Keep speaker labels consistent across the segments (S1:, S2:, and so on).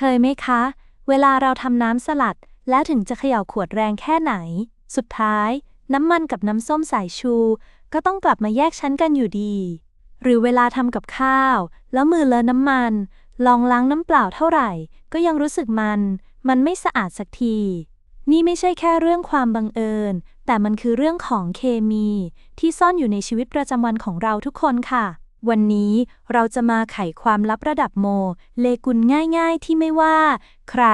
S1: เคยไหมคะ เวลาเราทำน้ำสลัด แล้วถึงจะเขย่าขวดแรงแค่ไหน สุดท้าย น้ำมันกับน้ำส้มสายชู ก็ต้องกลับมาแยกชั้นกันอยู่ดี หรือเวลาทำกับข้าว แล้วมือเลอะน้ำมัน ลองล้างน้ำเปล่าเท่าไหร่ ก็ยังรู้สึกมัน มันไม่สะอาดสักที นี่ไม่ใช่แค่เรื่องความบังเอิญ แต่มันคือเรื่องของเคมี ที่ซ่อนอยู่ในชีวิตประจำวันของเราทุกคนค่ะ วันนี้เราจะมาไขความลับระดับโม เลกุลง่ายๆที่ไม่ว่า ใคร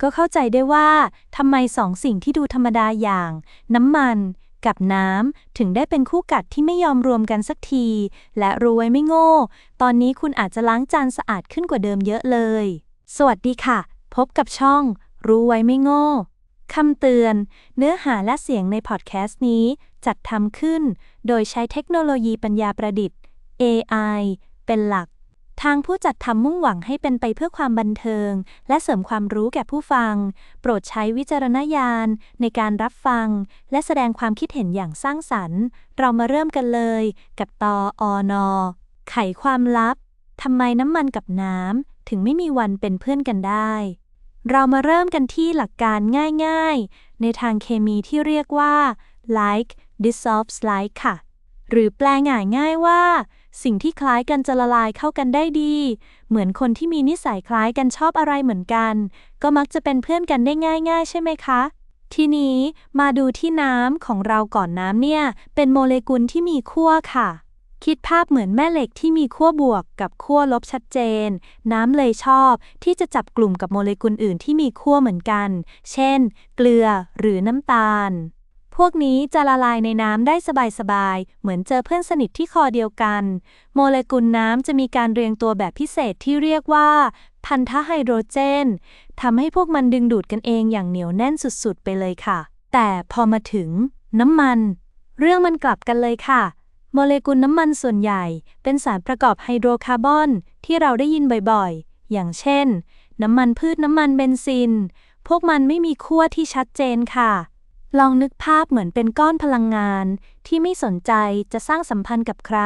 S1: ก็เข้าใจได้ว่าทำไมสองสิ่งที่ดูธรรมดาอย่าง น้ำมันกับน้ำ ถึงได้เป็นคู่กัดที่ไม่ยอมรวมกันสักที และรู้ไว้ไม่โง่ ตอนนี้คุณอาจจะล้างจานสะอาดขึ้นกว่าเดิมเยอะเลย สวัสดีค่ะ พบกับช่องรู้ไว้ไม่โง่คำเตือน เนื้อหาและเสียงในพอดแคสต์นี้จัดทำขึ้น โดยใช้เทคโนโลยีปัญญาประดิษฐ์ AI เป็นหลัก ทางผู้จัดทำมุ่งหวังให้เป็นไปเพื่อความบันเทิง และเสริมความรู้แก่ผู้ฟัง โปรดใช้วิจารณญาณในการรับฟัง และแสดงความคิดเห็นอย่างสร้างสรรค์ เรามาเริ่มกันเลย กับตออนอไขความลับทำไมน้ำมันกับน้ำถึงไม่มีวันเป็นเพื่อนกันได้ เรามาเริ่มกันที่หลักการง่ายๆ ในทางเคมีที่เรียกว่า like dissolves like ค่ะ หรือแปลง่ายง่ายๆว่า สิ่งที่คล้ายกันจะละลายเข้ากันได้ดี เหมือนคนที่มีนิสัยคล้ายกันชอบอะไรเหมือนกัน ก็มักจะเป็นเพื่อนกันได้ง่าย ๆ ใช่ไหมคะ ทีนี้มาดูที่น้ำของเราก่อนน้ำเนี่ย เป็นโมเลกุลที่มีขั้วค่ะ คิดภาพเหมือนแม่เหล็กที่มีขั้วบวกกับขั้วลบชัดเจน น้ำเลยชอบที่จะจับกลุ่มกับโมเลกุลอื่นที่มีขั้วเหมือนกัน เช่น เกลือหรือน้ำตาล พวกนี้จะละลายในน้ำได้สบายๆ เหมือนเจอเพื่อนสนิทที่คอเดียวกัน โมเลกุลน้ำจะมีการเรียงตัวแบบพิเศษที่เรียกว่า พันธะไฮโดรเจนทำให้พวกมันดึงดูดกันเองอย่างเหนียวแน่นสุดๆ ไปเลยค่ะ แต่พอมาถึง น้ำมัน เรื่องมันกลับกันเลยค่ะ โมเลกุลน้ำมันส่วนใหญ่ เป็นสารประกอบไฮโดรคาร์บอนที่เราได้ยินบ่อยๆ อย่างเช่น น้ำมันพืชน้ำมันเบนซิน พวกมันไม่มีขั้วที่ชัดเจนค่ะ ลองนึกภาพเหมือนเป็นก้อนพลังงาน ที่ไม่สนใจจะสร้างสัมพันธ์กับใคร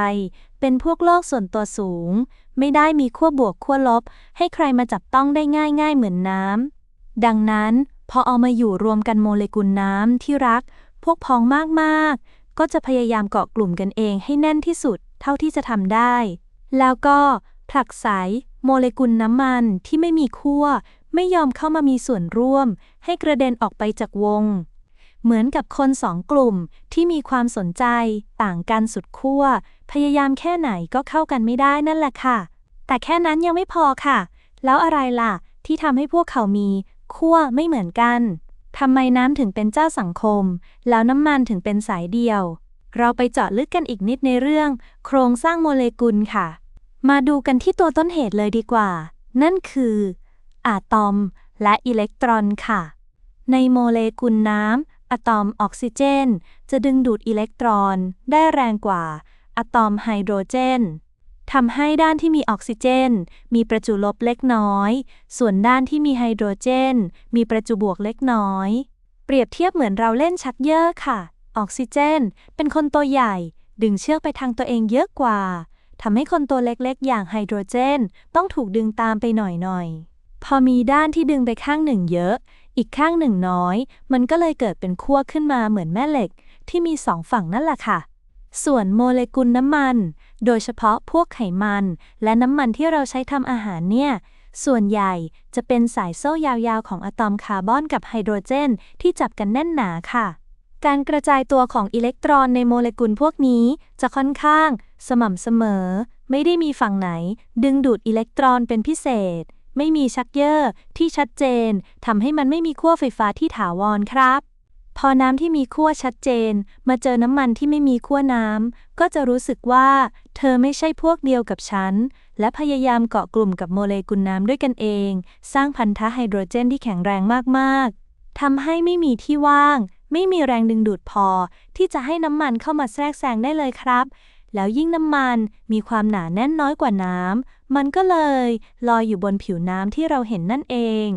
S1: เป็นพวกโลกส่วนตัวสูง ไม่ได้มีขั้วบวกขั้วลบ ให้ใครมาจับต้องได้ง่ายๆเหมือนน้ำ ดังนั้นพอเอามาอยู่รวมกันโมเลกุลน้ำที่รัก พวกพ้องมากๆ ก็จะพยายามเกาะกลุ่มกันเองให้แน่นที่สุด เท่าที่จะทำได้ แล้วก็ผลักไสโมเลกุลน้ำมันที่ไม่มีขั้วไม่ยอมเข้ามามีส่วนร่วม ให้กระเด็นออกไปจากวง เหมือนกับคนสองกลุ่มที่มีความสนใจ ต่างกันสุดขั้ว พยายามแค่ไหนก็เข้ากันไม่ได้นั่นแหละค่ะ แต่แค่นั้นยังไม่พอค่ะ แล้วอะไรล่ะ ที่ทำให้พวกเขามีขั้วไม่เหมือนกันทำไมน้ำถึงเป็นเจ้าสังคม แล้วน้ำมันถึงเป็นสายเดียว เราไปเจาะลึกกันอีกนิดในเรื่อง โครงสร้างโมเลกุลค่ะ มาดูกันที่ตัวต้นเหตุเลยดีกว่า นั่นคืออะตอมและอิเล็กตรอนค่ะ ในโมเลกุลน้ำ อะตอมออกซิเจน จะดึงดูดอิเล็กตรอนได้แรงกว่าอะตอมไฮโดรเจนทำให้ด้านที่มีออกซิเจน มีประจุลบเล็กน้อย ส่วนด้านที่มีไฮโดรเจน มีประจุบวกเล็กน้อย เปรียบเทียบเหมือนเราเล่นชักเยอะค่ะ ออกซิเจน เป็นคนตัวใหญ่ ดึงเชือกไปทางตัวเองเยอะกว่าทำให้คนตัวเล็กๆ อย่างไฮโดรเจน ต้องถูกดึงตามไปหน่อยๆ พอมีด้านที่ดึงไปข้างหนึ่งเยอะ อีกข้างหนึ่งน้อย มันก็เลยเกิดเป็นขั้วขึ้นมาเหมือนแม่เหล็ก ที่มีสองฝั่งนั่นแหละค่ะ ส่วนโมเลกุลน้ำมัน โดยเฉพาะพวกไขมัน และน้ำมันที่เราใช้ทำอาหารเนี่ย ส่วนใหญ่จะเป็นสายโซ่ยาวๆ ของอะตอมคาร์บอนกับไฮโดรเจน ที่จับกันแน่นหนาค่ะ การกระจายตัวของอิเล็กตรอนในโมเลกุลพวกนี้จะค่อนข้าง สม่ำเสมอ ไม่ได้มีฝั่งไหน ดึงดูดอิเล็กตรอนเป็นพิเศษ ไม่มีชักเยอร์ที่ชัดเจนทำให้มันไม่มีขั้วไฟฟ้าที่ถาวรครับ พอน้ำที่มีขั้วชัดเจน มาเจอน้ำมันที่ไม่มีขั้วน้ำก็จะรู้สึกว่า เธอไม่ใช่พวกเดียวกับฉัน และพยายามเกาะกลุ่มกับโมเลกุลน้ำด้วยกันเอง สร้างพันธะไฮโดรเจนที่แข็งแรงมากๆทำให้ไม่มีที่ว่าง ไม่มีแรงดึงดูดพอ ที่จะให้น้ำมันเข้ามาแทรกแซงได้เลยครับแล้วยิ่งน้ำมันมีความหนาแน่นน้อยกว่าน้ำ มันก็เลยลอยอยู่บนผิวน้ำที่เราเห็นนั่นเอง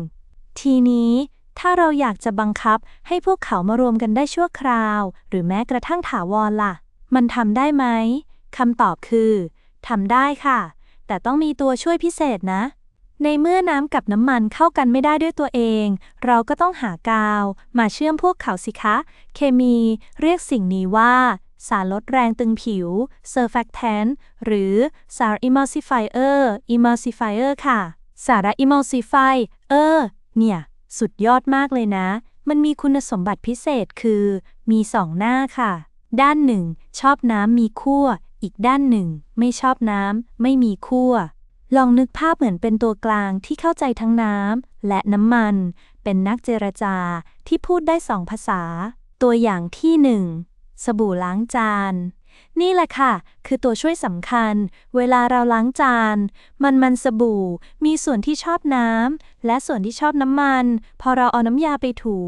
S1: ทีนี้ถ้าเราอยากจะบังคับให้พวกเขามารวมกันได้ชั่วคราว หรือแม้กระทั่งถาวรล่ะ มันทำได้ไหมคำตอบคือทำได้ค่ะ แต่ต้องมีตัวช่วยพิเศษนะ ในเมื่อน้ำกับน้ำมันเข้ากันไม่ได้ด้วยตัวเอง เราก็ต้องหากาว มาเชื่อมพวกเขาสิคะ เคมี เรียกสิ่งนี้ว่า สารลดแรงตึงผิว surfactant หรือสาร emulsifier emulsifier ค่ะ สาร emulsify เออเนี่ย สุดยอดมากเลยนะ มันมีคุณสมบัติพิเศษคือ มีสองหน้าค่ะ ด้านหนึ่ง ชอบน้ำมีขั้ว อีกด้านหนึ่ง ไม่ชอบน้ำไม่มีขั้วลองนึกภาพเหมือนเป็นตัวกลางที่เข้าใจทั้งน้ำและน้ำมัน เป็นนักเจรจาที่พูดได้สองภาษา ตัวอย่างที่หนึ่ง สบู่ล้างจาน นี่แหละค่ะ คือตัวช่วยสำคัญ เวลาเราล้างจาน มันมันสบู่ มีส่วนที่ชอบน้ำและส่วนที่ชอบน้ำมัน พอเราเอาน้ำยาไปถู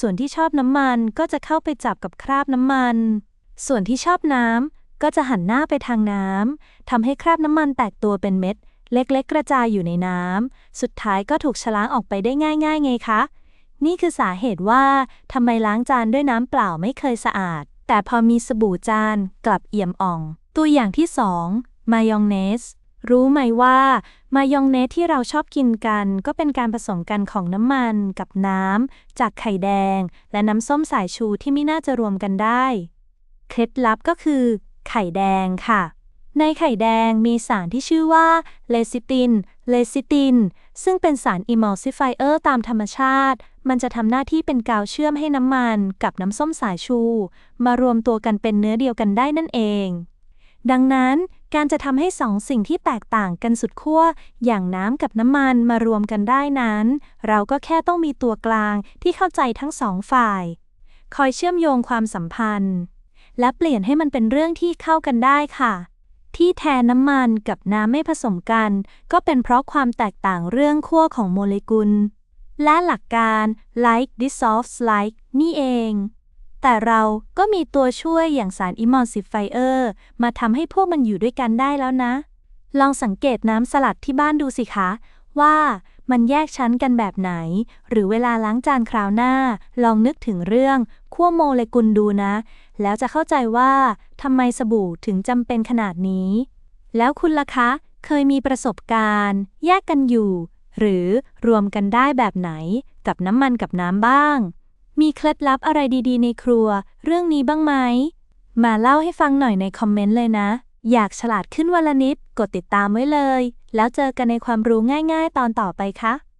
S1: ส่วนที่ชอบน้ำมันก็จะเข้าไปจับกับคราบน้ำมัน ส่วนที่ชอบน้ำก็จะหันหน้าไปทางน้ำทำให้คราบน้ำมันแตกตัวเป็นเม็ด เล็กๆ กระจายอยู่ในน้ำสุดท้ายก็ถูกชล้างออกไปได้ง่าย ๆ ไงคะนี่คือสาเหตุว่าทำไมล้างจานด้วยน้ำเปล่าไม่เคยสะอาด แต่พอมีสบู่จานกลับเอี่ยมอ่อง ตัวอย่างที่ 2 มายองเนส รู้ไหมว่า มายองเนสที่เราชอบกินกัน ก็เป็นการผสมกันของน้ำมันกับน้ำจากไข่แดง และน้ำส้มสายชูที่ไม่น่าจะรวมกันได้ เคล็ดลับก็คือ ไข่แดงค่ะในไข่แดงมีสารที่ชื่อว่าเลซิติน เลซิติน ซึ่งเป็นสาร emulsifier ตามธรรมชาติ มันจะทำหน้าที่เป็นกาวเชื่อมให้น้ำมันกับน้ำส้มสายชู มารวมตัวกันเป็นเนื้อเดียวกันได้นั่นเอง ดังนั้นการจะทำให้สองสิ่งที่แตกต่างกันสุดขั้วอย่างน้ำกับน้ำมันมารวมกันได้นั้น เราก็แค่ต้องมีตัวกลางที่เข้าใจทั้งสองฝ่าย คอยเชื่อมโยงความสัมพันธ์ และเปลี่ยนให้มันเป็นเรื่องที่เข้ากันได้ค่ะ ที่แทนน้ำมันกับน้ำไม่ผสมกัน ก็เป็นเพราะความแตกต่างเรื่องขั้วของโมเลกุล และหลักการ like dissolves like นี่เอง แต่เราก็มีตัวช่วยอย่างสาร emulsifier มาทำให้พวกมันอยู่ด้วยกันได้แล้วนะ ลองสังเกตน้ำสลัดที่บ้านดูสิคะ ว่ามันแยกชั้นกันแบบไหน หรือเวลาล้างจานคราวหน้า ลองนึกถึงเรื่องขั้วโมเลกุลดูนะ แล้วจะเข้าใจว่าทำไมสบู่ถึงจำเป็นขนาดนี้ แล้วคุณล่ะคะ เคยมีประสบการณ์ แยกกันอยู่ หรือรวมกันได้แบบไหนกับน้ำมันกับน้ำบ้าง มีเคล็ดลับอะไรดีๆ ในครัว เรื่องนี้บ้างไหม มาเล่าให้ฟังหน่อยในคอมเมนต์เลยนะ อยากฉลาดขึ้นวันละนิด กดติดตามไว้เลย แล้วเจอกันในความรู้ง่าย ๆ ตอนต่อไปค่ะ